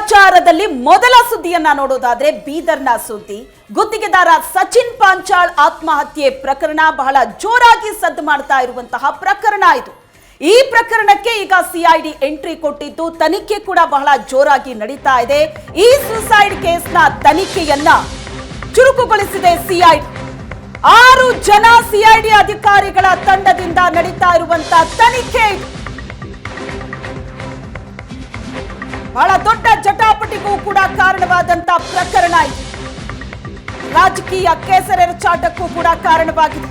ಸಮಾಚಾರದಲ್ಲಿ ಮೊದಲ ಸುದ್ದಿಯನ್ನ ನೋಡೋದಾದ್ರೆ ಬೀದರ್ನ ಸುದ್ದಿ. ಗುತ್ತಿಗೆದಾರ ಸಚಿನ್ ಪಾಂಚಾಳ್ ಆತ್ಮಹತ್ಯೆ ಪ್ರಕರಣ ಬಹಳ ಜೋರಾಗಿ ಸದ್ದು ಮಾಡ್ತಾ ಇರುವಂತಹ ಪ್ರಕರಣ ಇದು. ಈ ಪ್ರಕರಣಕ್ಕೆ ಈಗ ಸಿಐಡಿ ಎಂಟ್ರಿ ಕೊಟ್ಟಿದ್ದು ತನಿಖೆ ಕೂಡ ಬಹಳ ಜೋರಾಗಿ ನಡೀತಾ ಇದೆ. ಈ ಸುಸೈಡ್ ಕೇಸ್ನ ತನಿಖೆಯನ್ನ ಚುರುಕುಗೊಳಿಸಿದೆ ಸಿಐಡಿ ಆರು ಜನ ಸಿಐಡಿ ಅಧಿಕಾರಿಗಳ ತಂಡದಿಂದ ನಡೀತಾ ಇರುವಂತಹ ತನಿಖೆ ಬಹಳ ದೊಡ್ಡ ಜಟಾಪಟಿಗೂ ಕೂಡ ಕಾರಣವಾದಂತ ಪ್ರಕರಣ ಇದು. ರಾಜಕೀಯ ಕೆಸರೆರಚಾಟಕ್ಕೂ ಕೂಡ ಕಾರಣವಾಗಿದೆ.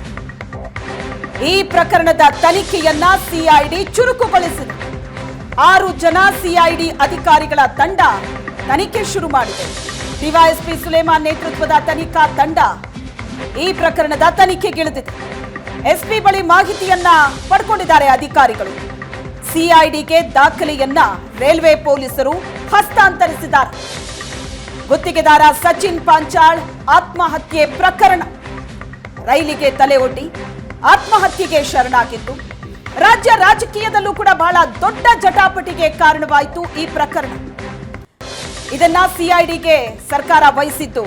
ಈ ಪ್ರಕರಣದ ತನಿಖೆಯನ್ನ ಸಿಐಡಿ ಚುರುಕುಗೊಳಿಸಿದೆ. ಆರು ಜನ ಸಿಐಡಿ ಅಧಿಕಾರಿಗಳ ತಂಡ ತನಿಖೆ ಶುರು ಮಾಡಿದೆ. ಡಿವೈಎಸ್ಪಿ ಸುಲೇಮಾನ್ ನೇತೃತ್ವದ ತನಿಖಾ ತಂಡ ಈ ಪ್ರಕರಣದ ತನಿಖೆಗಿಳಿದಿದೆ. ಎಸ್ಪಿ ಬಳಿ ಮಾಹಿತಿಯನ್ನ ಪಡ್ಕೊಂಡಿದ್ದಾರೆ ಅಧಿಕಾರಿಗಳು. ಸಿಐಡಿಗೆ ದಾಖಲೆಯನ್ನ ರೈಲ್ವೆ ಪೊಲೀಸರು ಹಸ್ತಾಂತರಿಸಿದ್ದಾರೆ. ಗುತ್ತಿಗೆದಾರ ಸಚಿನ್ ಪಾಂಚಾಳ್ ಆತ್ಮಹತ್ಯೆ ಪ್ರಕರಣ. ರೈಲಿಗೆ ತಲೆ ಒಡ್ಡಿ, ಆತ್ಮಹತ್ಯೆಗೆ ಶರಣಾಗಿದ್ದು, ರಾಜ್ಯ ರಾಜಕೀಯದಲ್ಲೂ ಕೂಡ ಬಹಳ ದೊಡ್ಡ ಜಟಾಪಟಿಗೆ ಕಾರಣವಾಯಿತು ಈ ಪ್ರಕರಣ. ಇದನ್ನ ಸಿಐಡಿಗೆ ಸರ್ಕಾರ ವಹಿಸಿದ್ದು.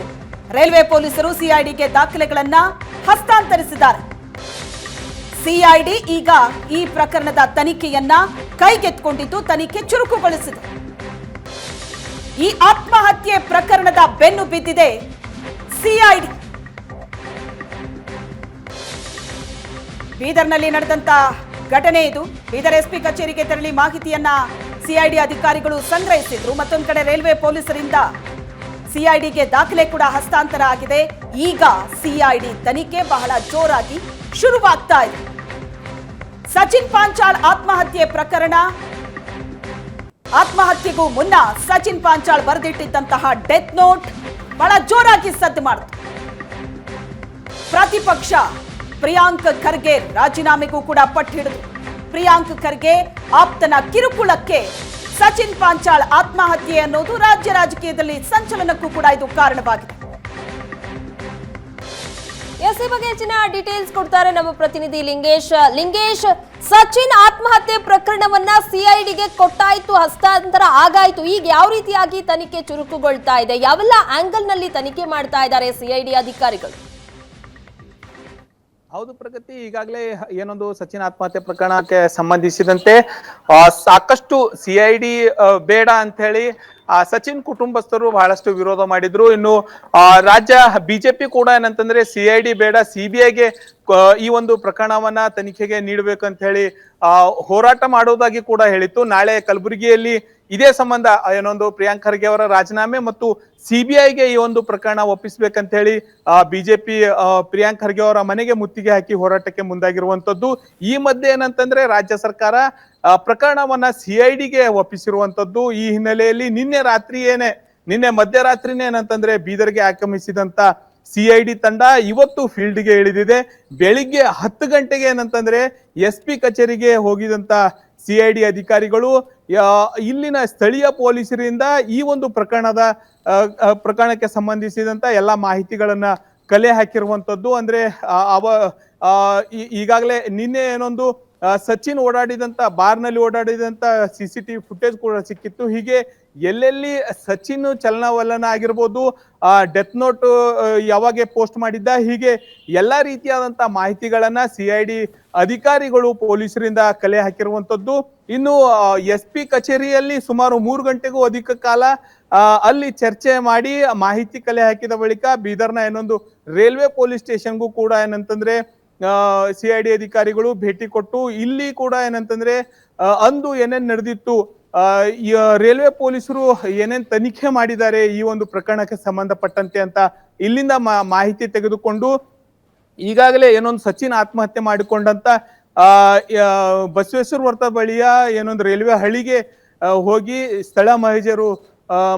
ರೈಲ್ವೆ ಪೊಲೀಸರು ಸಿಐಡಿಗೆ ದಾಖಲೆಗಳನ್ನ ಹಸ್ತಾಂತರಿಸಿದ್ದಾರೆ. ಸಿಐಡಿ ಈಗ ಈ ಪ್ರಕರಣದ ತನಿಖೆಯನ್ನ ಕೈಗೆತ್ತಿಕೊಂಡಿದ್ದು, ತನಿಖೆ ಚುರುಕುಗೊಳಿಸಿದೆ. ಈ ಆತ್ಮಹತ್ಯೆ ಪ್ರಕರಣದ ಬೆನ್ನು ಬಿದ್ದಿದೆ ಸಿಐಡಿ. ಬೀದರ್ನಲ್ಲಿ ನಡೆದಂತ ಘಟನೆ ಇದು. ಬೀದರ್ ಎಸ್ಪಿ ಕಚೇರಿಗೆ ತೆರಳಿ ಮಾಹಿತಿಯನ್ನ ಸಿಐಡಿ ಅಧಿಕಾರಿಗಳು ಸಂಗ್ರಹಿಸಿದ್ರು. ಮತ್ತೊಂದು ಕಡೆ ರೈಲ್ವೆ ಪೊಲೀಸರಿಂದ ಸಿಐಡಿಗೆ ದಾಖಲೆ ಕೂಡ ಹಸ್ತಾಂತರ ಆಗಿದೆ. ಈಗ ಸಿಐಡಿ ತನಿಖೆ ಬಹಳ ಜೋರಾಗಿ ಶುರುವಾಗ್ತಾ ಇದೆ. ಸಚಿನ್ ಪಾಂಚಾಳ್ ಆತ್ಮಹತ್ಯೆ ಪ್ರಕರಣ. ಆತ್ಮಹತ್ಯೆಗೂ ಮುನ್ನ ಸಚಿನ್ ಪಾಂಚಾಳ್ ಬರೆದಿಟ್ಟಿದ್ದಂತಹ ಡೆತ್ ನೋಟ್ ಬಹಳ ಜೋರಾಗಿ ಸದ್ದು ಮಾಡಿತು. ಪ್ರತಿಪಕ್ಷ ಪ್ರಿಯಾಂಕ್ ಖರ್ಗೆ ರಾಜೀನಾಮೆಗೂ ಕೂಡ ಪಟ್ಟು ಪ್ರಿಯಾಂಕ್ ಖರ್ಗೆ ಆಪ್ತನ ಕಿರುಕುಳಕ್ಕೆ ಸಚಿನ್ ಪಾಂಚಾಳ್ ಆತ್ಮಹತ್ಯೆ ಅನ್ನೋದು ರಾಜ್ಯ ರಾಜಕೀಯದಲ್ಲಿ ಸಂಚಲನಕ್ಕೂ ಕೂಡ ಇದು ಕಾರಣವಾಗಿದೆ. ಎಸ್ ಬಗ್ಗೆ ಹೆಚ್ಚಿನ ಡೀಟೇಲ್ಸ್ ಕೊಡ್ತಾರೆ ನಮ್ಮ ಪ್ರತಿನಿಧಿ ಲಿಂಗೇಶ್. ಲಿಂಗೇಶ್, ಸಚಿನ್ ಆತ್ಮಹತ್ಯೆ ಪ್ರಕರಣವನ್ನ ಸಿಐಡಿಗೆ ಕೊಟ್ಟಾಯ್ತು, ಹಸ್ತಾಂತರ ಆಗಾಯ್ತು. ಈಗ ಯಾವ ರೀತಿಯಾಗಿ ತನಿಖೆ ಚುರುಕುಗೊಳ್ತಾ ಇದೆ? ಯಾವೆಲ್ಲ ಆಂಗಲ್ನಲ್ಲಿ ತನಿಖೆ ಮಾಡ್ತಾ ಇದ್ದಾರೆ ಸಿಐಡಿ ಅಧಿಕಾರಿಗಳು? ಹೌದು ಪ್ರಗತಿ, ಈಗಾಗಲೇ ಏನೊಂದು ಸಚಿನ್ ಆತ್ಮಹತ್ಯೆ ಪ್ರಕರಣಕ್ಕೆ ಸಂಬಂಧಿಸಿದಂತೆ ಸಾಕಷ್ಟು ಸಿ ಐ ಡಿ ಬೇಡ ಅಂತ ಹೇಳಿ, ಆ, ಸಚಿನ್ ಕುಟುಂಬಸ್ಥರು ಬಹಳಷ್ಟು ವಿರೋಧ ಮಾಡಿದ್ರು. ಇನ್ನು ರಾಜ್ಯ ಬಿಜೆಪಿ ಕೂಡ ಏನಂತಂದ್ರೆ ಡಿ ಬೇಡ, ಸಿ ಬಿ ಐಗೆ ಈ ಒಂದು ಪ್ರಕರಣವನ್ನ ತನಿಖೆಗೆ ನೀಡಬೇಕಂತ ಹೇಳಿ, ಆ, ಹೋರಾಟ ಮಾಡೋದಾಗಿ ಕೂಡ ಹೇಳಿತ್ತು. ನಾಳೆ ಕಲಬುರಗಿಯಲ್ಲಿ ಇದೇ ಸಂಬಂಧ ಏನೊಂದು ಪ್ರಿಯಾಂಕ್ ಖರ್ಗೆ ಅವರ ರಾಜೀನಾಮೆ ಮತ್ತು ಸಿಬಿಐಗೆ ಈ ಒಂದು ಪ್ರಕರಣ ಒಪ್ಪಿಸ್ಬೇಕಂತ ಹೇಳಿ ಬಿಜೆಪಿ ಪ್ರಿಯಾಂಕ್ ಖರ್ಗೆ ಅವರ ಮನೆಗೆ ಮುತ್ತಿಗೆ ಹಾಕಿ ಹೋರಾಟಕ್ಕೆ ಮುಂದಾಗಿರುವಂತದ್ದು ಈ ಮಧ್ಯೆ ಏನಂತಂದ್ರೆ ರಾಜ್ಯ ಸರ್ಕಾರ ಪ್ರಕರಣವನ್ನ ಸಿಐಡಿಗೆ ಒಪ್ಪಿಸಿರುವಂತದ್ದು ಈ ಹಿನ್ನೆಲೆಯಲ್ಲಿ ನಿನ್ನೆ ರಾತ್ರಿ ಏನೇ ನಿನ್ನೆ ಮಧ್ಯರಾತ್ರಿನೇ ಏನಂತಂದ್ರೆ ಬೀದರ್ಗೆ ಆಗಮಿಸಿದಂತ ಸಿಐಡಿ ತಂಡ ಇವತ್ತು ಫೀಲ್ಡ್ಗೆ ಇಳಿದಿದೆ. ಬೆಳಿಗ್ಗೆ ಹತ್ತು ಗಂಟೆಗೆ ಏನಂತಂದ್ರೆ ಎಸ್ ಪಿ ಕಚೇರಿಗೆ ಹೋಗಿದಂತ ಸಿಐಡಿ ಅಧಿಕಾರಿಗಳು ಇಲ್ಲಿನ ಸ್ಥಳೀಯ ಪೊಲೀಸರಿಂದ ಈ ಒಂದು ಪ್ರಕರಣದ ಪ್ರಕರಣಕ್ಕೆ ಸಂಬಂಧಿಸಿದಂತ ಎಲ್ಲ ಮಾಹಿತಿಗಳನ್ನ ಕಲೆ ಹಾಕಿರುವಂತದ್ದು. ಅಂದ್ರೆ ಅವ ಈಗಾಗಲೇ ನಿನ್ನೆ ಏನೊಂದು ಸಚಿನ್ ಓಡಾಡಿದಂತ, ಬಾರ್ನಲ್ಲಿ ಓಡಾಡಿದಂತ ಸಿ ಸಿ ಟಿವಿ ಫುಟೇಜ್ ಕೂಡ ಸಿಕ್ಕಿತ್ತು. ಹೀಗೆ ಎಲ್ಲೆಲ್ಲಿ ಸಚಿನ್ ಚಲನವಲನ ಆಗಿರ್ಬೋದು, ಆ ಡೆತ್ ನೋಟ್ ಯಾವಾಗ ಪೋಸ್ಟ್ ಮಾಡಿದ್ದ, ಹೀಗೆ ಎಲ್ಲಾ ರೀತಿಯಾದಂಥ ಮಾಹಿತಿಗಳನ್ನ ಸಿ ಐ ಡಿ ಅಧಿಕಾರಿಗಳು ಪೊಲೀಸರಿಂದ ಕಲೆ ಹಾಕಿರುವಂತದ್ದು ಇನ್ನು ಎಸ್ ಪಿ ಕಚೇರಿಯಲ್ಲಿ ಸುಮಾರು ಮೂರು ಗಂಟೆಗೂ ಅಧಿಕ ಕಾಲ ಅಲ್ಲಿ ಚರ್ಚೆ ಮಾಡಿ ಮಾಹಿತಿ ಕಲೆ ಹಾಕಿದ ಬಳಿಕ ಬೀದರ್ನ ಏನೊಂದು ರೈಲ್ವೆ ಪೊಲೀಸ್ ಸ್ಟೇಷನ್ಗೂ ಕೂಡ ಏನಂತಂದ್ರೆ ಸಿ ಐ ಡಿ ಅಧಿಕಾರಿಗಳು ಭೇಟಿ ಕೊಟ್ಟು, ಇಲ್ಲಿ ಕೂಡ ಏನಂತಂದ್ರೆ ಅಂದು ಏನೇನು ನಡೆದಿತ್ತು ರೈಲ್ವೆ ಪೊಲೀಸರು ಏನೇನ್ ತನಿಖೆ ಮಾಡಿದ್ದಾರೆ ಈ ಒಂದು ಪ್ರಕರಣಕ್ಕೆ ಸಂಬಂಧಪಟ್ಟಂತೆ ಅಂತ ಇಲ್ಲಿಂದ ಮಾಹಿತಿ ತೆಗೆದುಕೊಂಡು ಈಗಾಗಲೇ ಏನೊಂದು ಸಚಿನ್ ಆತ್ಮಹತ್ಯೆ ಮಾಡಿಕೊಂಡಂತ, ಆ ಬಸವೇಶ್ವರ ವರ್ತ ಬಳಿಯ ಏನೊಂದು ರೈಲ್ವೆ ಹಳಿಗೆ ಹೋಗಿ ಸ್ಥಳ ಮಹಜರು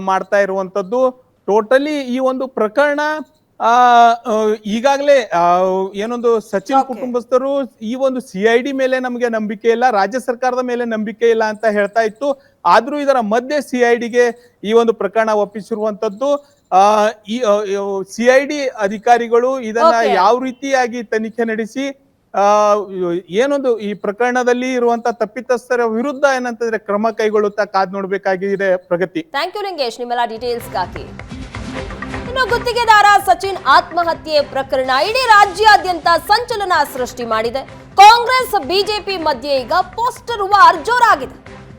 ಮಾಡ್ತಾ ಇರುವಂತದ್ದು. ಟೋಟಲಿ ಈ ಒಂದು ಪ್ರಕರಣ ಆ ಈಗಾಗಲೇ ಏನೊಂದು ಸಚಿನ್ ಕುಟುಂಬಸ್ಥರು ಈ ಒಂದು ಸಿ ಐ ಡಿ ಮೇಲೆ ನಮಗೆ ನಂಬಿಕೆ ಇಲ್ಲ ರಾಜ್ಯ ಸರ್ಕಾರದ ಮೇಲೆ ನಂಬಿಕೆ ಇಲ್ಲ ಅಂತ ಹೇಳ್ತಾ ಇತ್ತು. ಆದ್ರೂ ಇದರ ಮಧ್ಯೆ ಸಿ ಐ ಡಿಗೆ ಈ ಒಂದು ಪ್ರಕರಣ ಒಪ್ಪಿಸಿರುವಂತದ್ದು ಆ ಈ ಸಿ ಐ ಡಿ ಅಧಿಕಾರಿಗಳು ಇದನ್ನ ಯಾವ ರೀತಿಯಾಗಿ ತನಿಖೆ ನಡೆಸಿ ಆ ಏನೊಂದು ಈ ಪ್ರಕರಣದಲ್ಲಿ ಇರುವಂತ ತಪ್ಪಿತಸ್ಥರ ವಿರುದ್ಧ ಏನಂತಂದ್ರೆ ಕ್ರಮ ಕೈಗೊಳ್ಳುತ್ತಾ ಕಾದ್ ನೋಡ್ಬೇಕಾಗಿದೆ ಪ್ರಗತಿ. ಥ್ಯಾಂಕ್ ಯು ಲಿಂಗೇಶ್ ನಿಮ್ಮೆಲ್ಲ ಡೀಟೇಲ್ಸ್ಗಾಗಿ ಗುತ್ತಿಗೆದಾರ ಸಚಿನ್ ಆತ್ಮಹತ್ಯೆ ಪ್ರಕರಣ ಇಡೀ ರಾಜ್ಯಾದ್ಯಂತ ಸಂಚಲನ ಸೃಷ್ಟಿ ಮಾಡಿದೆ. ಕಾಂಗ್ರೆಸ್, ಬಿಜೆಪಿ ಮಧ್ಯೆ ಈಗ ಪೋಸ್ಟರ್ ವಾರ್ ಜೋರಾಗಿದೆ.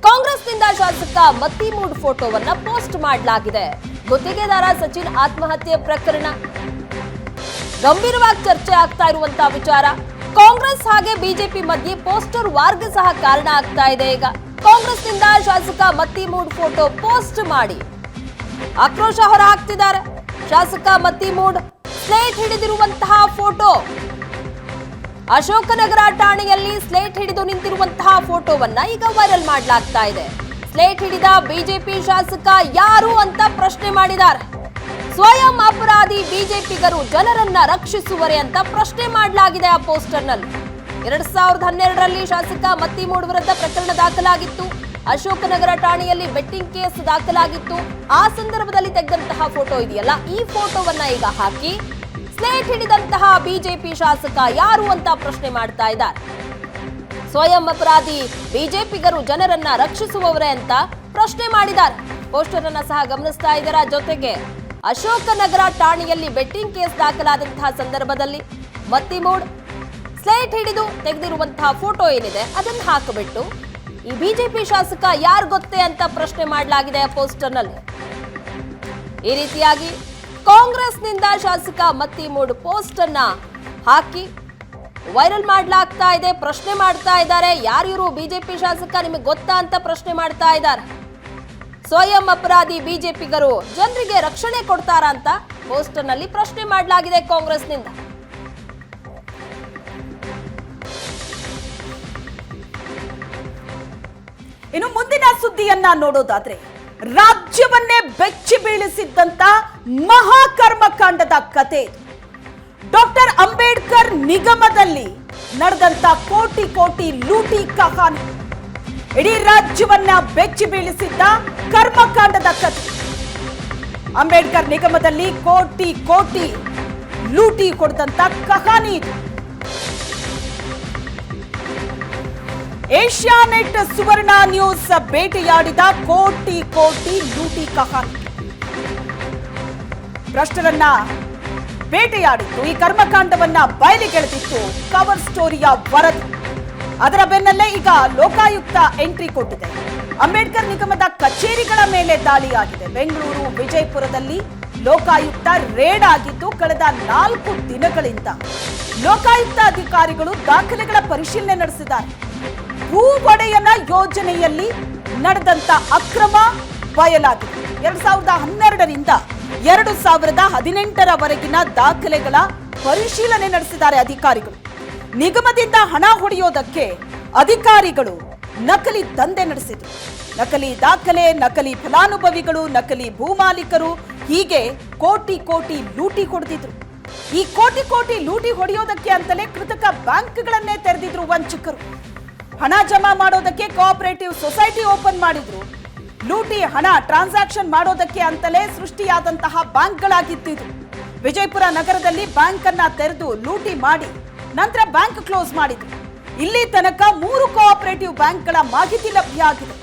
ಕಾಂಗ್ರೆಸ್ನಿಂದ ಶಾಸಕ ಮತ್ತಿಮೂಡ್ ಫೋಟೋವನ್ನ ಪೋಸ್ಟ್ ಮಾಡಲಾಗಿದೆ. ಗುತ್ತಿಗೆದಾರ ಸಚಿನ್ ಆತ್ಮಹತ್ಯೆ ಪ್ರಕರಣ. ಗಂಭೀರವಾಗಿ ಚರ್ಚೆ ಆಗ್ತಾ ಇರುವಂತಹ ವಿಚಾರ. ಕಾಂಗ್ರೆಸ್ ಹಾಗೆ ಬಿಜೆಪಿ ಮಧ್ಯೆ ಪೋಸ್ಟರ್ ವಾರ್ಗೆ ಸಹ ಕಾರಣ ಆಗ್ತಾ ಇದೆ ಈಗ. ಕಾಂಗ್ರೆಸ್ನಿಂದ ಶಾಸಕ ಮತ್ತಿಮೂಡ್ ಫೋಟೋ ಪೋಸ್ಟ್ ಮಾಡಿ. ಆಕ್ರೋಶ ಹೊರ ಹಾಕ್ತಿದ್ದಾರೆ ಶಾಸಕ ಮತ್ತಿಮೂಡ್ ಸ್ಲೇಟ್ ಹಿಡಿದಿರುವಂತಹ ಫೋಟೋ. ಅಶೋಕನಗರ ಠಾಣೆಯಲ್ಲಿ ಸ್ಲೇಟ್ ಹಿಡಿದು ನಿಂತಿರುವಂತಹ ಫೋಟೋವನ್ನ ಈಗ ವೈರಲ್ ಮಾಡಲಾಗ್ತಾ ಇದೆ. ಸ್ಲೇಟ್ ಹಿಡಿದ ಬಿಜೆಪಿ ಶಾಸಕ ಯಾರು ಅಂತ ಪ್ರಶ್ನೆ ಮಾಡಿದ್ದಾರೆ. ಸ್ವಯಂ ಅಪರಾಧಿ ಬಿಜೆಪಿಗರು ಜನರನ್ನ ರಕ್ಷಿಸುವರೆ ಅಂತ ಪ್ರಶ್ನೆ ಮಾಡಲಾಗಿದೆ ಆ ಪೋಸ್ಟರ್ನಲ್ಲಿ. ಎರಡ್ ಸಾವಿರದ ಹನ್ನೆರಡರಲ್ಲಿ ಶಾಸಕ ಮತ್ತಿಮೂಡ್ ವಿರುದ್ಧ ಪ್ರಕರಣ ದಾಖಲಾಗಿತ್ತು. ಅಶೋಕನಗರ ಠಾಣೆಯಲ್ಲಿ ಬೆಟ್ಟಿಂಗ್ ಕೇಸ್ ದಾಖಲಾಗಿತ್ತು. ಆ ಸಂದರ್ಭದಲ್ಲಿ ತೆಗೆದಂತಹ ಫೋಟೋ ಇದೆಯಲ್ಲ, ಈ ಫೋಟೋವನ್ನ ಈಗ ಹಾಕಿ ಸ್ಲೇಟ್ ಹಿಡಿದಂತಹ ಬಿಜೆಪಿ ಶಾಸಕ ಯಾರು ಅಂತ ಪ್ರಶ್ನೆ ಮಾಡ್ತಾ ಇದ್ದಾರೆ. ಸ್ವಯಂ ಅಪರಾಧಿ ಬಿಜೆಪಿಗರು ಜನರನ್ನ ರಕ್ಷಿಸುವವರೇ ಅಂತ ಪ್ರಶ್ನೆ ಮಾಡಿದ್ದಾರೆ. ಪೋಸ್ಟರ್ ಅನ್ನ ಸಹ ಗಮನಿಸ್ತಾ ಇದ್ದಾರ? ಜೊತೆಗೆ ಅಶೋಕನಗರ ಠಾಣೆಯಲ್ಲಿ ಬೆಟ್ಟಿಂಗ್ ಕೇಸ್ ದಾಖಲಾದಂತಹ ಸಂದರ್ಭದಲ್ಲಿ ಮತ್ತಿಮೂಡ್ ಸ್ಲೇಟ್ ಹಿಡಿದು ತೆಗೆದಿರುವಂತಹ ಫೋಟೋ ಏನಿದೆ, ಅದನ್ನು ಹಾಕಿಬಿಟ್ಟು ಈ ಬಿಜೆಪಿ ಶಾಸಕ ಯಾರು ಗೊತ್ತೇ ಅಂತ ಪ್ರಶ್ನೆ ಮಾಡಲಾಗಿದೆ ಆ ಪೋಸ್ಟರ್ನಲ್ಲಿ. ಈ ರೀತಿಯಾಗಿ ಕಾಂಗ್ರೆಸ್ನಿಂದ ಶಾಸಕ ಮತ್ತಿಮೂಡ್ ಪೋಸ್ಟ್ ಅನ್ನ ಹಾಕಿ ವೈರಲ್ ಮಾಡಲಾಗ್ತಾ ಇದೆ, ಪ್ರಶ್ನೆ ಮಾಡ್ತಾ ಇದ್ದಾರೆ. ಯಾರಿವರು ಬಿಜೆಪಿ ಶಾಸಕ ನಿಮಗೆ ಗೊತ್ತಾ ಅಂತ ಪ್ರಶ್ನೆ ಮಾಡ್ತಾ ಇದ್ದಾರೆ. ಸ್ವಯಂ ಅಪರಾಧಿ ಬಿಜೆಪಿಗರು ಜನರಿಗೆ ರಕ್ಷಣೆ ಕೊಡ್ತಾರಾ ಅಂತ ಪೋಸ್ಟರ್ನಲ್ಲಿ ಪ್ರಶ್ನೆ ಮಾಡಲಾಗಿದೆ ಕಾಂಗ್ರೆಸ್ನಿಂದ. ಇನ್ನು ಮುಂದಿನ ಸುದ್ದಿಯನ್ನ ನೋಡೋದಾದ್ರೆ, ರಾಜ್ಯವನ್ನೇ ಬೆಚ್ಚಿ ಬೀಳಿಸಿದ್ದಂತ ಮಹಾಕರ್ಮಕಾಂಡದ ಕತೆ. ಡಾಕ್ಟರ್ ಅಂಬೇಡ್ಕರ್ ನಿಗಮದಲ್ಲಿ ನಡೆದಂತ ಕೋಟಿ ಕೋಟಿ ಲೂಟಿ ಕಹಾನಿ. ಇಡೀ ರಾಜ್ಯವನ್ನ ಬೆಚ್ಚಿ ಬೀಳಿಸಿದ್ದ ಕರ್ಮಕಾಂಡದ ಕತೆ. ಅಂಬೇಡ್ಕರ್ ನಿಗಮದಲ್ಲಿ ಕೋಟಿ ಕೋಟಿ ಲೂಟಿ ಕೊಡದಂತ ಕಹಾನಿ ಇದು. ಏಷ್ಯಾನೆಟ್ ಸುವರ್ಣ ನ್ಯೂಸ್ ಬೇಟೆಯಾಡಿದ ಕೋಟಿ ಕೋಟಿ ಲೂಟಿ ಕಹಾನಿ. ಭ್ರಷ್ಟರನ್ನ ಬೇಟೆಯಾಡಿತ್ತು ಈ ಕರ್ಮಕಾಂಡವನ್ನ ಬಯಲಿಗೆಳೆದಿತ್ತು ಕವರ್ ಸ್ಟೋರಿಯ ವರದಿ. ಅದರ ಬೆನ್ನಲ್ಲೇ ಈಗ ಲೋಕಾಯುಕ್ತ ಎಂಟ್ರಿ ಕೊಟ್ಟಿದೆ. ಅಂಬೇಡ್ಕರ್ ನಿಗಮದ ಕಚೇರಿಗಳ ಮೇಲೆ ದಾಳಿಯಾಗಿದೆ. ಬೆಂಗಳೂರು, ವಿಜಯಪುರದಲ್ಲಿ ಲೋಕಾಯುಕ್ತ ರೇಡ್ ಆಗಿದ್ದು ಕಳೆದ ನಾಲ್ಕು ದಿನಗಳಿಂದ ಲೋಕಾಯುಕ್ತ ಅಧಿಕಾರಿಗಳು ದಾಖಲೆಗಳ ಪರಿಶೀಲನೆ ನಡೆಸಿದ್ದಾರೆ. ಭೂ ಒಡೆಯನ ಯೋಜನೆಯಲ್ಲಿ ನಡೆದಂತ ಅಕ್ರಮ ಬಯಲಾಗಿದೆ. ಎರಡ್ ಸಾವಿರದ ಹನ್ನೆರಡರಿಂದ ಎರಡು ಸಾವಿರದ ಹದಿನೆಂಟರವರೆಗಿನ ದಾಖಲೆಗಳ ಪರಿಶೀಲನೆ ನಡೆಸಿದ್ದಾರೆ ಅಧಿಕಾರಿಗಳು. ನಿಗಮದಿಂದ ಹಣ ಹೊಡೆಯೋದಕ್ಕೆ ಅಧಿಕಾರಿಗಳು ನಕಲಿ ದಂಧೆ ನಡೆಸಿದರು. ನಕಲಿ ದಾಖಲೆ, ನಕಲಿ ಫಲಾನುಭವಿಗಳು, ನಕಲಿ ಭೂಮಾಲೀಕರು ಹೀಗೆ ಕೋಟಿ ಕೋಟಿ ಲೂಟಿ ಹೊಡೆದಿದ್ರು. ಈ ಕೋಟಿ ಕೋಟಿ ಲೂಟಿ ಹೊಡೆಯೋದಕ್ಕೆ ಅಂತಲೇ ಕೃತಕ ಬ್ಯಾಂಕ್ಗಳನ್ನೇ ತೆರೆದಿದ್ರು ವಂಚಕರು. ಹಣ ಜಮಾ ಮಾಡೋದಕ್ಕೆ ಕೋಆಪರೇಟಿವ್ ಸೊಸೈಟಿ ಓಪನ್ ಮಾಡಿದ್ರು. ಲೂಟಿ ಹಣ ಟ್ರಾನ್ಸಾಕ್ಷನ್ ಮಾಡೋದಕ್ಕೆ ಅಂತಲೇ ಸೃಷ್ಟಿಯಾದಂತಹ ಬ್ಯಾಂಕ್ಗಳಾಗಿತ್ತು. ವಿಜಯಪುರ ನಗರದಲ್ಲಿ ಬ್ಯಾಂಕ್ ಅನ್ನ ತೆರೆದು ಲೂಟಿ ಮಾಡಿ, ನಂತರ ಬ್ಯಾಂಕ್ ಕ್ಲೋಸ್ ಮಾಡಿದ್ರು. ಇಲ್ಲಿ ತನಕ ಮೂರು ಕೋಆಪರೇಟಿವ್ ಬ್ಯಾಂಕ್ಗಳ ಮಾಹಿತಿ ಲಭ್ಯ ಆಗಿದೆ.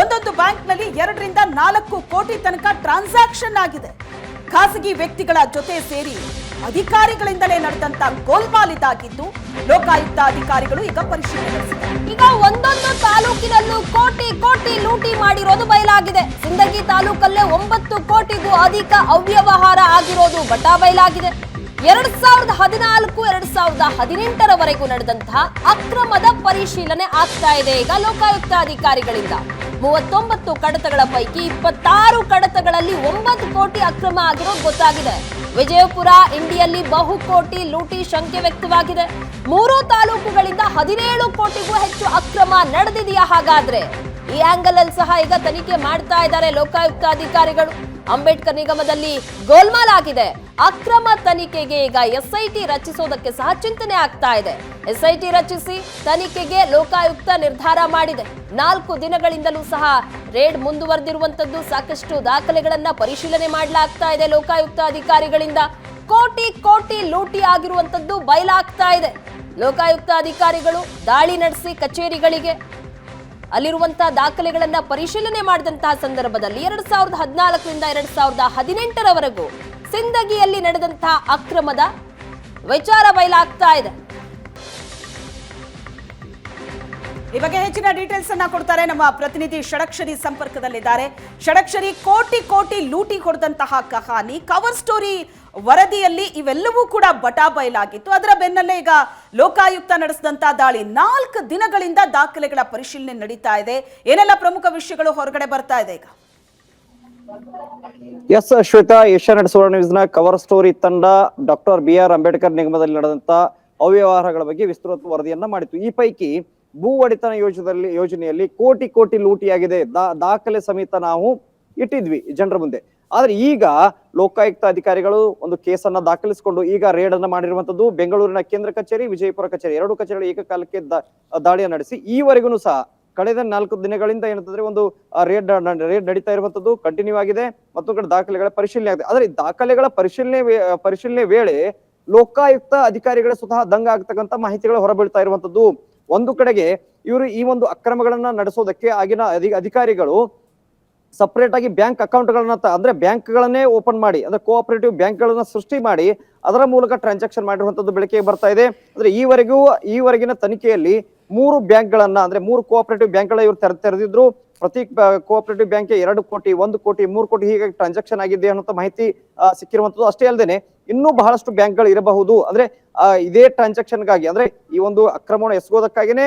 ಒಂದೊಂದು ಬ್ಯಾಂಕ್ನಲ್ಲಿ ಎರಡರಿಂದ ನಾಲ್ಕು ಕೋಟಿ ತನಕ ಟ್ರಾನ್ಸಾಕ್ಷನ್ ಆಗಿದೆ. ಖಾಸಗಿ ವ್ಯಕ್ತಿಗಳ ಜೊತೆ ಸೇರಿ ಅಧಿಕಾರಿಗಳಿಂದಲೇ ನಡೆದಂತ ಗೋಲ್ಮಾಲ್ ಇದಾಗಿದ್ದು ಲೋಕಾಯುಕ್ತ ಅಧಿಕಾರಿಗಳು ಈಗ ಪರಿಶೀಲನೆ ಈಗ ಒಂದೊಂದು ತಾಲೂಕಿನಲ್ಲೂ ಕೋಟಿ ಕೋಟಿ ಲೂಟಿ ಮಾಡಿರೋದು ಬಯಲಾಗಿದೆ. ಸಿಂದಗಿ ತಾಲೂಕಲ್ಲೇ ಒಂಬತ್ತು ಕೋಟಿಗೂ ಅಧಿಕ ಅವ್ಯವಹಾರ ಆಗಿರೋದು ಬಟಾ ಬಯಲಾಗಿದೆ. ಎರಡ್ ಸಾವಿರದ ಹದಿನಾಲ್ಕು, ಎರಡ್ ಸಾವಿರದ ಹದಿನೆಂಟರವರೆಗೂ ನಡೆದಂತಹ ಅಕ್ರಮದ ಪರಿಶೀಲನೆ ಆಗ್ತಾ ಇದೆ ಈಗ ಲೋಕಾಯುಕ್ತ ಅಧಿಕಾರಿಗಳಿಂದ. ಮೂವತ್ತೊಂಬತ್ತು ಕಡತಗಳ ಪೈಕಿ ಇಪ್ಪತ್ತಾರು ಕಡತಗಳಲ್ಲಿ ಒಂಬತ್ತು ಕೋಟಿ ಅಕ್ರಮ ಆಗಿರೋದು ಗೊತ್ತಾಗಿದೆ. ವಿಜಯಪುರ, ಇಂಡಿಯಲ್ಲಿ ಬಹುಕೋಟಿ ಲೂಟಿ ಶಂಕೆ ವ್ಯಕ್ತವಾಗಿದೆ. ಮೂರು ತಾಲೂಕುಗಳಿಂದ ಹದಿನೇಳು ಕೋಟಿಗೂ ಹೆಚ್ಚು ಅಕ್ರಮ ನಡೆದಿದೆಯಾ ಹಾಗಾದ್ರೆ? ಈ ಆಂಗಲ್ ಅಲ್ಲಿ ಸಹ ಈಗ ತನಿಖೆ ಮಾಡ್ತಾ ಇದ್ದಾರೆ ಲೋಕಾಯುಕ್ತ ಅಧಿಕಾರಿಗಳು. ಅಂಬೇಡ್ಕರ್ ನಿಗಮದಲ್ಲಿ ಗೋಲ್ಮಾಲ್ ಆಗಿದೆ. ಅಕ್ರಮ ತನಿಖೆಗೆ ಈಗ ಎಸ್ಐಟಿ ರಚಿಸೋದಕ್ಕೆ ಸಹ ಚಿಂತನೆ ಆಗ್ತಾ ಇದೆ. ಎಸ್ಐಟಿ ರಚಿಸಿ ತನಿಖೆಗೆ ಲೋಕಾಯುಕ್ತ ನಿರ್ಧಾರ ಮಾಡಿದೆ. ನಾಲ್ಕು ದಿನಗಳಿಂದಲೂ ಸಹ ರೇಡ್ ಮುಂದುವರೆದಿರುವಂತದ್ದು ಸಾಕಷ್ಟು ದಾಖಲೆಗಳನ್ನ ಪರಿಶೀಲನೆ ಮಾಡಲಾಗ್ತಾ ಇದೆ ಲೋಕಾಯುಕ್ತ ಅಧಿಕಾರಿಗಳಿಂದ. ಕೋಟಿ ಕೋಟಿ ಲೂಟಿ ಆಗಿರುವಂತದ್ದು ಬಯಲಾಗ್ತಾ ಇದೆ. ಲೋಕಾಯುಕ್ತ ಅಧಿಕಾರಿಗಳು ದಾಳಿ ನಡೆಸಿ ಕಚೇರಿಗಳಿಗೆ ಅಲ್ಲಿರುವಂತಹ ದಾಖಲೆಗಳನ್ನ ಪರಿಶೀಲನೆ ಮಾಡಿದಂತಹ ಸಂದರ್ಭದಲ್ಲಿ ಎರಡ್ ಸಾವಿರದ ಹದಿನಾಲ್ಕರಿಂದ ಎರಡ್ ಸಾವಿರದ ಹದಿನೆಂಟರವರೆಗೂ ಸಿಂದಗಿಯಲ್ಲಿ ನಡೆದಂತಹ ಅಕ್ರಮದ ವಿಚಾರ ಬಯಲಾಗ್ತಾ ಇದೆ. ಈ ಬಗ್ಗೆ ಹೆಚ್ಚಿನ ಡೀಟೇಲ್ಸ್ ಅನ್ನ ಕೊಡ್ತಾರೆ ನಮ್ಮ ಪ್ರತಿನಿಧಿ ಷಡಕ್ಷರಿ ಸಂಪರ್ಕದಲ್ಲಿದ್ದಾರೆ. ಷಡಕ್ಷರಿ ಕೋಟಿ ಕೋಟಿ ಲೂಟಿ ಹೊಡೆದಂತಹ ಕಹಾನಿ ಕವರ್ ಸ್ಟೋರಿ ವರದಿಯಲ್ಲಿ ಇವೆಲ್ಲವೂ ಕೂಡ ಬಟಾ ಬಯಲಾಗಿತ್ತು. ಅದರ ಬೆನ್ನಲ್ಲೇ ಈಗ ಲೋಕಾಯುಕ್ತ ನಡೆಸಿದಂತ ದಾಳಿ ನಾಲ್ಕು ದಿನಗಳಿಂದ ದಾಖಲೆಗಳ ಪರಿಶೀಲನೆ ನಡೀತಾ ಇದೆ. ಏನೆಲ್ಲ ಪ್ರಮುಖ ವಿಷಯಗಳು ಹೊರಗಡೆ ಬರ್ತಾ ಇದೆ ಈಗ? Yes, Shweta, Asia Suvarna news cover story ತಂಡ ಡಾಕ್ಟರ್ ಬಿ ಆರ್ ಅಂಬೇಡ್ಕರ್ ನಿಗಮದಲ್ಲಿ ನಡೆದಂತ ಅವ್ಯವಹಾರಗಳ ಬಗ್ಗೆ ವಿಸ್ತೃತ ವರದಿಯನ್ನ ಮಾಡಿತ್ತು. ಈ ಪೈಕಿ ಭೂ ಒಡೆತನ ಯೋಜನೆಯಲ್ಲಿ ಯೋಜನೆಯಲ್ಲಿ ಕೋಟಿ ಕೋಟಿ ಲೂಟಿಯಾಗಿದೆ. ದಾಖಲೆ ಸಮೇತ ನಾವು ಇಟ್ಟಿದ್ವಿ ಜನರ ಮುಂದೆ. ಆದ್ರೆ ಈಗ ಲೋಕಾಯುಕ್ತ ಅಧಿಕಾರಿಗಳು ಒಂದು ಕೇಸನ್ನ ದಾಖಲಿಸಿಕೊಂಡು ಈಗ ರೇಡ್ ಅನ್ನ ಮಾಡಿರುವಂತದ್ದು ಬೆಂಗಳೂರಿನ ಕೇಂದ್ರ ಕಚೇರಿ, ವಿಜಯಪುರ ಕಚೇರಿ. ಎರಡು ಕಚೇರಿಗಳು ಏಕಕಾಲಕ್ಕೆ ದಾಳಿಯ ನಡೆಸಿ. ಈವರೆಗೂ ಸಹ ಕಳೆದ ನಾಲ್ಕು ದಿನಗಳಿಂದ ಏನಂತಂದ್ರೆ ಒಂದು ರೇಡ್ ರೇಡ್ ನಡೀತಾ ಇರುವಂತದ್ದು ಕಂಟಿನ್ಯೂ ಆಗಿದೆ ಮತ್ತೊಂದು ಕಡೆ ದಾಖಲೆಗಳ ಪರಿಶೀಲನೆ ಆಗಿದೆ. ಆದ್ರೆ ದಾಖಲೆಗಳ ಪರಿಶೀಲನೆ ಪರಿಶೀಲನೆ ವೇಳೆ ಲೋಕಾಯುಕ್ತ ಅಧಿಕಾರಿಗಳ ಸ್ವತಃ ದಂಗ ಆಗ್ತಕ್ಕಂತ ಮಾಹಿತಿಗಳು ಹೊರಬೀಳ್ತಾ ಇರುವಂತದ್ದು ಒಂದು ಕಡೆಗೆ ಇವರು ಈ ಒಂದು ಅಕ್ರಮಗಳನ್ನ ನಡೆಸೋದಕ್ಕೆ ಆಗಿನ ಅಧಿ ಅಧಿಕಾರಿಗಳು ಸಪರೇಟ್ ಆಗಿ ಬ್ಯಾಂಕ್ ಅಕೌಂಟ್ಗಳನ್ನ ಅಂದ್ರೆ ಬ್ಯಾಂಕ್ಗಳನ್ನೇ ಓಪನ್ ಮಾಡಿ, ಅಂದ್ರೆ ಕೋಆಪರೇಟಿವ್ ಬ್ಯಾಂಕ್ಗಳನ್ನ ಸೃಷ್ಟಿ ಮಾಡಿ, ಅದರ ಮೂಲಕ ಟ್ರಾನ್ಸಾಕ್ಷನ್ ಮಾಡಿರುವಂತದ್ದು ಬೆಳಕಿಗೆ ಬರ್ತಾ ಇದೆ. ಅಂದ್ರೆ ಈವರೆಗೂ, ಈವರೆಗಿನ ತನಿಖೆಯಲ್ಲಿ ಮೂರು ಬ್ಯಾಂಕ್ಗಳನ್ನ ಅಂದ್ರೆ ಮೂರು ಕೋಆಪರೇಟಿವ್ ಬ್ಯಾಂಕ್ಗಳ ಇವರು ತೆರೆ ತೆರೆದಿದ್ರು. ಪ್ರತಿ ಕೋಆಪರೇಟಿವ್ ಬ್ಯಾಂಕ್ ಎರಡು ಕೋಟಿ, ಒಂದು ಕೋಟಿ, ಮೂರು ಕೋಟಿ ಹೀಗೆ ಟ್ರಾನ್ಸಾಕ್ಷನ್ ಆಗಿದೆ ಅನ್ನೋ ಮಾಹಿತಿ ಸಿಕ್ಕಿರುವಂತದ್ದು. ಅಷ್ಟೇ ಅಲ್ಲದೆ ಇನ್ನೂ ಬಹಳಷ್ಟು ಬ್ಯಾಂಕ್ಗಳು ಇರಬಹುದು. ಅಂದ್ರೆ ಇದೇ ಇದೇ ಟ್ರಾನ್ಸಾಕ್ಷನ್ಗಾಗಿ ಅಂದ್ರೆ ಈ ಒಂದು ಅಕ್ರಮವನ್ನು ಎಸಗೋದಕ್ಕಾಗಿನೇ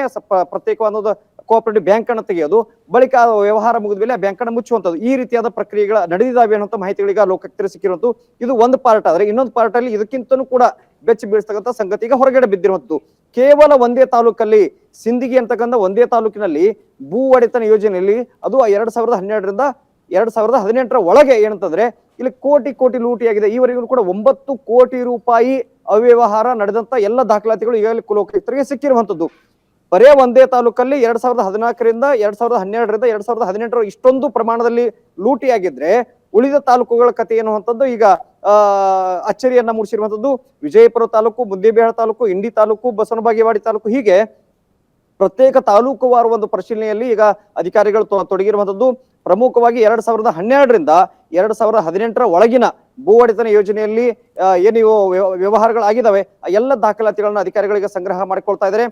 ಪ್ರತ್ಯೇಕವಾದ ಕೋಆಪರೇಟಿವ್ ಬ್ಯಾಂಕ್ ಅನ್ನು ತೆಗೆಯೋದು, ಬಳಿಕ ವ್ಯವಹಾರ ಮುಗಿದ ಮೇಲೆ ಬ್ಯಾಂಕ್ ಅನ್ನು ಮುಚ್ಚುವಂತದ್ದು ಈ ರೀತಿಯಾದ ಪ್ರಕ್ರಿಯೆಗಳ ನಡೆದಿದ್ದಾವೆ ಅನ್ನುವಂಥ ಮಾಹಿತಿಗಳಿಗೆ ಲೋಕಕ್ಕೆ ಸಿಕ್ಕಿರುವಂತದ್ದು ಇದು ಒಂದು ಪಾರ್ಟ್. ಆದ್ರೆ ಇನ್ನೊಂದು ಪಾರ್ಟ್ ಅಲ್ಲಿ ಇದಕ್ಕಿಂತನೂ ಕೂಡ ಬೆಚ್ಚಿ ಬೀಳ್ತಕ್ಕಂಥ ಈಗ ಹೊರಗಡೆ ಬಿದ್ದಿರುವಂತದ್ದು ಕೇವಲ ಒಂದೇ ತಾಲೂಕಲ್ಲಿ ಸಿಂದಗಿ ಅಂತಕ್ಕಂಥ ಒಂದೇ ತಾಲೂಕಿನಲ್ಲಿ ಭೂ ಒಡೆತನ ಯೋಜನೆಯಲ್ಲಿ ಅದು ಎರಡ್ ಸಾವಿರದ ಹನ್ನೆರಡರಿಂದ ಎರಡ್ ಸಾವಿರದ ಹದಿನೆಂಟರ ಒಳಗೆ ಏನಂತಂದ್ರೆ ಇಲ್ಲಿ ಕೋಟಿ ಕೋಟಿ ಲೂಟಿಯಾಗಿದೆ. ಈವರೆಗೂ ಕೂಡ ಒಂಬತ್ತು ಕೋಟಿ ರೂಪಾಯಿ ಅವ್ಯವಹಾರ ನಡೆದಂತ ಎಲ್ಲ ದಾಖಲಾತಿಗಳು ಈಗಾಗಲೇ ಕುಲೋಕ್ತರಿಗೆ ಸಿಕ್ಕಿರುವಂತದ್ದು ಬರೇ ಒಂದೇ ತಾಲೂಕಲ್ಲಿ ಎರಡ್ ಸಾವಿರದ ಹದಿನಾಲ್ಕರಿಂದ ಎರಡ್ ಸಾವಿರದ ಹನ್ನೆರಡರಿಂದ ಎರಡ್ ಸಾವಿರದ ಹದಿನೆಂಟರ ಇಷ್ಟೊಂದು ಪ್ರಮಾಣದಲ್ಲಿ ಲೂಟಿಯಾಗಿದ್ರೆ ಉಳಿದ ತಾಲೂಕುಗಳ ಕಥೆ ಎನ್ನುವಂಥದ್ದು ಈಗ ಅಚ್ಚರಿಯನ್ನ ಮೂಡಿಸಿರುವಂತದ್ದು ವಿಜಯಪುರ ತಾಲೂಕು ಮುದ್ದೇಬಿಹಾಳ ತಾಲೂಕು, ಇಂಡಿ ತಾಲೂಕು, ಬಸವನಬಾಗೇವಾಡಿ ತಾಲೂಕು ಹೀಗೆ ಪ್ರತ್ಯೇಕ ತಾಲೂಕುವಾರು ಒಂದು ಪರಿಶೀಲನೆಯಲ್ಲಿ ಈಗ ಅಧಿಕಾರಿಗಳು ತೊಡಗಿರುವಂತದ್ದು ಪ್ರಮುಖವಾಗಿ ಎರಡ್ ಸಾವಿರದ ಹನ್ನೆರಡರಿಂದ ಎರಡ್ ಸಾವಿರದ ಹದಿನೆಂಟರ ಒಳಗಿನ ಭೂ ಒಡೆತನ ಯೋಜನೆಯಲ್ಲಿ ಏನು ವ್ಯವಹಾರಗಳಾಗಿದ್ದಾವೆ ಎಲ್ಲ ದಾಖಲಾತಿಗಳನ್ನ ಅಧಿಕಾರಿಗಳಿಗೆ ಸಂಗ್ರಹ ಮಾಡಿಕೊಳ್ತಾ ಇದ್ದಾರೆ.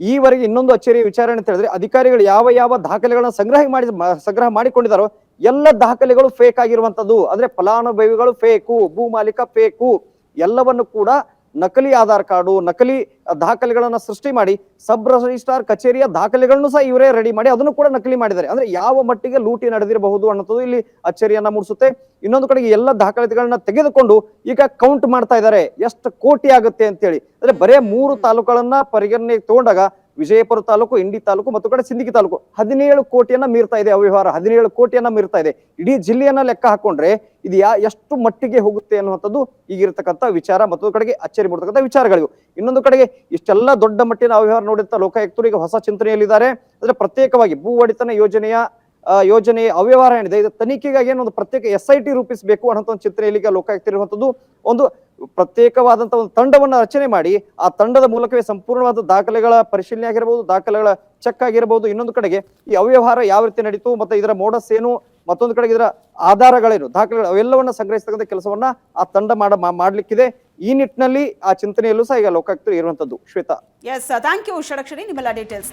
ಈವರೆಗೆ ಇನ್ನೊಂದು ಅಚ್ಚರಿಯ ವಿಚಾರ ಅಂತ ಹೇಳಿದ್ರೆ, ಅಧಿಕಾರಿಗಳು ಯಾವ ಯಾವ ದಾಖಲೆಗಳನ್ನ ಸಂಗ್ರಹ ಮಾಡಿ ಸಂಗ್ರಹ ಮಾಡಿಕೊಂಡಿದ್ದಾರೋ ಎಲ್ಲ ದಾಖಲೆಗಳು ಫೇಕ್ ಆಗಿರುವಂತದ್ದು ಅಂದ್ರೆ ಫಲಾನುಭವಿಗಳು ಫೇಕು ಭೂ ಮಾಲೀಕ ಫೇಕು ಎಲ್ಲವನ್ನು ಕೂಡ ನಕಲಿ ಆಧಾರ್ ಕಾರ್ಡು, ನಕಲಿ ದಾಖಲೆಗಳನ್ನ ಸೃಷ್ಟಿ ಮಾಡಿ ಸಬ್ ರಿಜಿಸ್ಟ್ರಾರ್ ಕಚೇರಿಯ ದಾಖಲೆಗಳನ್ನು ಸಹ ಇವರೇ ರೆಡಿ ಮಾಡಿ, ಅದನ್ನು ಕೂಡ ನಕಲಿ ಮಾಡಿದ್ದಾರೆ. ಅಂದ್ರೆ ಯಾವ ಮಟ್ಟಿಗೆ ಲೂಟಿ ನಡೆದಿರಬಹುದು ಅನ್ನೋದು ಇಲ್ಲಿ ಅಚ್ಚರಿಯನ್ನ ಮೂಡಿಸುತ್ತೆ. ಇನ್ನೊಂದು ಕಡೆಗೆ ಎಲ್ಲ ದಾಖಲಾತಿಗಳನ್ನ ತೆಗೆದುಕೊಂಡು ಈಗ ಕೌಂಟ್ ಮಾಡ್ತಾ ಇದ್ದಾರೆ. ಎಷ್ಟು ಕೋಟಿ ಆಗುತ್ತೆ ಅಂತೇಳಿ. ಅಂದ್ರೆ ಬರೇ ಮೂರು ತಾಲೂಕುಗಳನ್ನ ಪರಿಗಣನೆಗೆ ತಗೊಂಡಾಗ ವಿಜಯಪುರ ತಾಲೂಕು, ಇಂಡಿ ತಾಲೂಕು ಮತ್ತು ಕಡೆ ಸಿಂದಗಿ ತಾಲೂಕು ಹದಿನೇಳು ಕೋಟಿಯನ್ನ ಮೀರ್ತಾ ಇದೆ ಅವ್ಯವಹಾರ. ಹದಿನೇಳು ಕೋಟಿಯನ್ನ ಮೀರ್ತಾ ಇದೆ. ಇಡೀ ಜಿಲ್ಲೆಯನ್ನ ಲೆಕ್ಕ ಹಾಕೊಂಡ್ರೆ ಇದು ಯಾ ಎಷ್ಟು ಮಟ್ಟಿಗೆ ಹೋಗುತ್ತೆ ಅನ್ನುವಂಥದ್ದು ಈಗಿರತಕ್ಕಂಥ ವಿಚಾರ ಮತ್ತೊಂದು ಕಡೆಗೆ ಅಚ್ಚರಿ ಮೂಡತಕ್ಕಂಥ ವಿಚಾರಗಳಿವು. ಇನ್ನೊಂದು ಕಡೆಗೆ ಇಷ್ಟೆಲ್ಲ ದೊಡ್ಡ ಮಟ್ಟಿನ ಅವ್ಯವಹಾರ ನೋಡಿದಂತ ಲೋಕಾಯುಕ್ತರು ಈಗ ಹೊಸ ಚಿಂತನೆಯಲ್ಲಿದ್ದಾರೆ. ಅಂದ್ರೆ ಪ್ರತ್ಯೇಕವಾಗಿ ಭೂ ಒಡೆತನ ಯೋಜನೆಯ ಯೋಜನೆ ಅವ್ಯವಹಾರ ಏನಿದೆ, ಇದು ತನಿಖೆಗಾಗಿ ಏನೊಂದು ಪ್ರತ್ಯೇಕ ಎಸ್ ಐ ಟಿ ರೂಪಿಸಬೇಕು ಅನ್ನೋ ಒಂದು ಚಿತ್ರ ಇಲ್ಲಿಗೆ ಲೋಕಾಯುಕ್ತಿರುವಂತದ್ದು ಒಂದು ಪ್ರತ್ಯೇಕವಾದಂತಹ ಒಂದು ತಂಡವನ್ನು ರಚನೆ ಮಾಡಿ, ಆ ತಂಡದ ಮೂಲಕವೇ ಸಂಪೂರ್ಣವಾದ ದಾಖಲೆಗಳ ಪರಿಶೀಲನೆ ಆಗಿರಬಹುದು ದಾಖಲೆಗಳ ಚೆಕ್ ಆಗಿರಬಹುದು ಇನ್ನೊಂದು ಕಡೆಗೆ ಈ ಅವ್ಯವಹಾರ ಯಾವ ರೀತಿ ನಡೀತು, ಮತ್ತೆ ಇದರ ಮೋಡಸ್ ಏನು, ಮತ್ತೊಂದು ಕಡೆಗೆ ಇದರ ಆಧಾರಗಳೇನು, ದಾಖಲೆಗಳು ಅವೆಲ್ಲವನ್ನ ಸಂಗ್ರಹಿಸತಕ್ಕಂಥ ಕೆಲಸವನ್ನ ಆ ತಂಡ ಮಾಡ ಮಾಡ್ಲಿಕ್ಕಿದೆ. ಈ ನಿಟ್ಟಿನಲ್ಲಿ ಆ ಚಿಂತನೆಯಲ್ಲೂ ಸಹ ಈಗ ಲೋಕಾಯುಕ್ತರು ಇರುವಂತದ್ದು Shweta. S thank you Shadakshari ನಿಮ್ಮೆಲ್ಲ ಡೀಟೇಲ್ಸ್